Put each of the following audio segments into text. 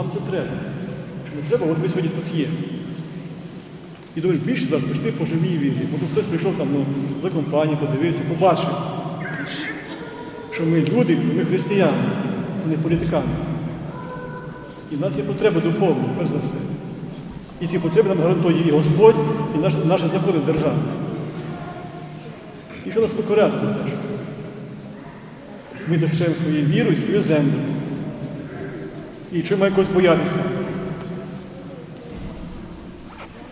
Нам це треба. Якщо не треба, от ви сьогодні тут є. І думаєш, більше зараз пішли по живій вірі. Може хтось прийшов там ну, за компанію, подивився, побачив, що ми люди, ми християни, а не політикани. І в нас є потреба духовна, перш за все. І ці потреби нам гарантує і Господь, і наш, наші закони держави. І що нас покоряти за те, що ми захищаємо свою віру і свою землю. І чим має когось боятися?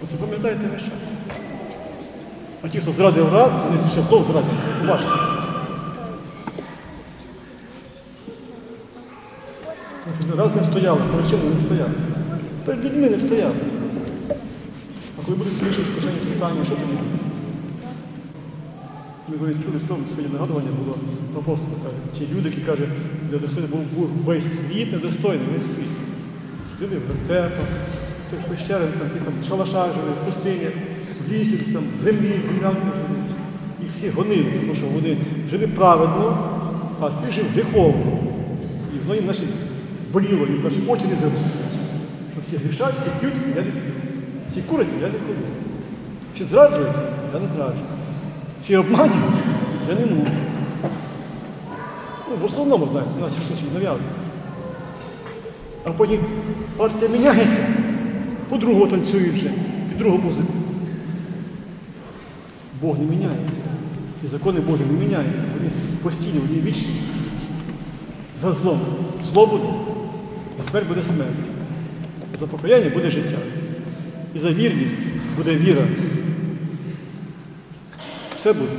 Оце пам'ятаєте весь час. А ті, хто зрадив раз, вони ще знов зрадять. Що раз не стояли, перед чим не стояли? Перед людьми не стояли. А коли буде свіжий скошені спитання, що тоді? Ми коли чули з того, сьогодні нагадування було апостола, каже, ті люди, які каже, де достойний був був весь світ, недостойний, весь світ. Люди в вертепах, в пещерах, там, шалашах жили, в пустинях, в лісі, там, в землі, в землянку. Їх всі гонили, тому що вони жили праведно, а свій жив гріховно. І воно їм наші боліло, їм наші очі різали. Що всі грішать, всі п'ють, я не п'ю. Всі курять, я не курю. Всі зраджують, я не зраджую. Всі обманюють, я не можу. Ну, в основному, знаєте, у нас щось нав'язує. А потім партія міняється, по-другому танцюють вже, під другу музику. Бог не міняється. І закони Божі не міняються. Вони постійно, вони вічні. За злом. Зло буде, за смерть буде смерть. За покаяння буде життя. І за вірність буде віра. Все буде.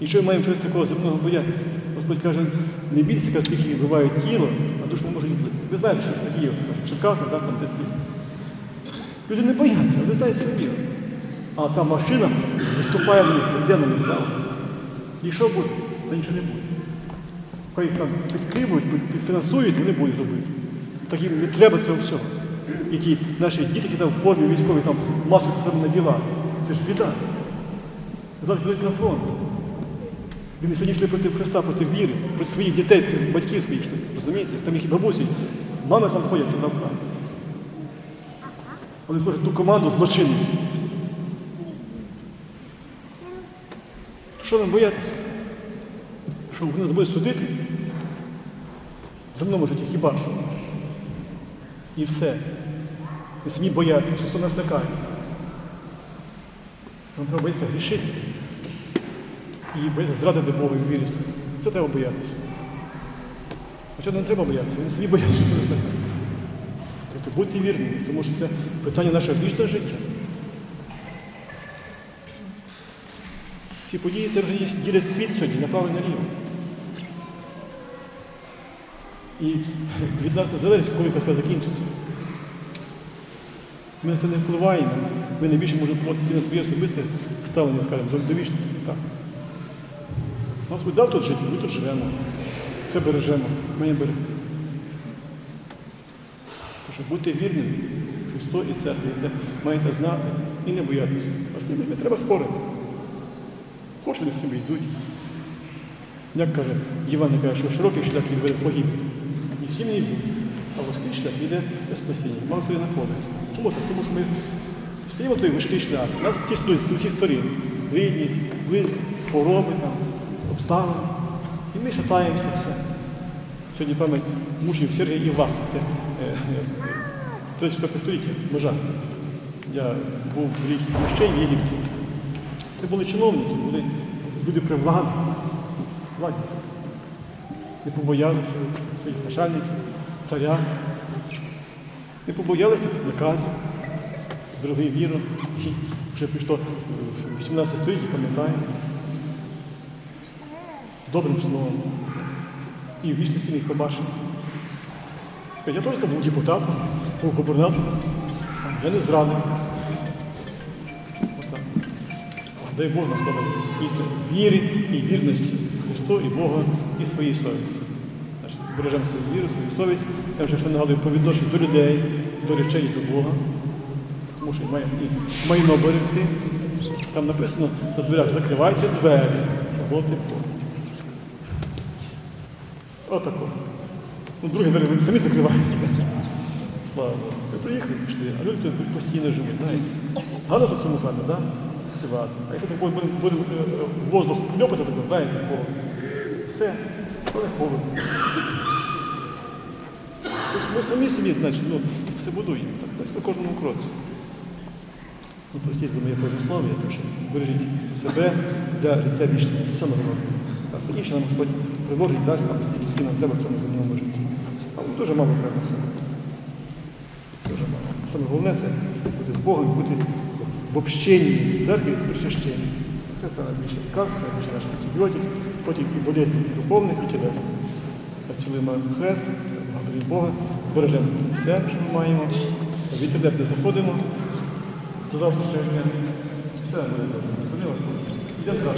І що ми маємо чогось такого земного боятися? Господь каже, не бійтеся каже, тих, які вбивають тіло, а душу не можуть вбити. Ви знаєте, що такі є, в Черкасах, так, там десь ліс. Люди не бояться, вони знають свою віру. А та машина виступає в них, йде на них. І що буде? Та нічого не буде. Хай їх там підкривують, підфінансують, вони будуть робити. Так їм не треба цього всього. І ті наші діти, які там в формі військові, там маску себе наділа. Це ж біда. Підуть на фронт. Вони сьогодні йшли проти Христа, проти віри, проти своїх дітей, проти батьків своїх йшли. Розумієте? Там їх бабусі, мами там ходять туди в храм. Вони служать ту команду злочинну. Що нам боятися? Що вони нас будуть судити? В земному житті хіба що? І все. І самі бояться, що нас лякає. Нам треба боятися грішити. І боятися зрадити Богу і вірі. Це треба боятися. Хоча не треба боятися, вони самі бояться, що це лякає. Тобто будьте вірними, тому що це питання нашого вічного життя. Ці події це вже ділять світ сьогодні, направо і наліво. І від нас не залежить, коли це все закінчиться. Ми на це не впливаємо. Ми найбільше можемо впливати на своє особисте ставлення, скажімо, до, до вічності. Так. Господь дав тут жити, ми тут живемо. Все бережемо, маємо берегти. Тож будьте вірними Христу і церкві, це маєте знати і не боятися. А з ними не треба спорити. Хоч вони в собі йдуть. Як каже Іван, каже, що широкий шлях відведе погибель. І всі не йдуть. А вузький шлях йде без спасіння. Мало хто і знаходить. Чому так? Тому що ми стоїмо той важкий шлях. Нас тіснують з усіх сторін. Рідні, близькі, хвороби, там, обставини. І ми шатаємося все. Сьогодні пам'ять мучив Сергій Івах. Це е, е, 34 століття, межа. Я був в рік Мощей в Єгипті. Це були чиновники, були люди при владі. владі. Не побоялися своїх начальників, царя. Не побоялися наказів, зберегли віру. Вже пішло в 18 столітті, пам'ятаєте. Добрим словом. І в вічності їх побачили. Я теж був депутатом, був губернатором. Я не зрадив. Дай Бог нам слава істину вірі і вірності Христу і Бога і своїй совісті. Бережемо свою віру, свою совість. Я вже ще нагадую по відношенню до людей, до речей і до Бога. Тому що маємо і майно берегти. Там написано на дверях закривайте двері, щоб було тепло. Отако. Ну, другі двері вони самі закриваються. Слава Богу. Ви приїхали, пішли, а люди тут постійно живуть, знаєте. Тут в цьому храмі, так? А якщо так буде, буде е, воздух льопати, так, знаєте. Все, не холодно. Тож ми самі собі, значить, ну, все будуємо, так, ось на кожному кроці. Ну, простіть за моє слов'я, тому що бережіть себе для життя вічного. Це саме головне. А все інше нам Господь приложить, дасть нам стільки, скільки нам треба в цьому земному житті. А нам дуже мало треба всього. Дуже мало. Саме головне це бути з Богом, бути в общенні в церкві, в причащенні. Це саме більше лікарство, це більше наш антибіотик, потім і болезні і духовних, і тілесних. Цілуємо хрест, благодаримо Бога, бережемо все, що ми маємо, в інтернет не заходимо до завтрашнього дня. Все ми добре. Йдемо.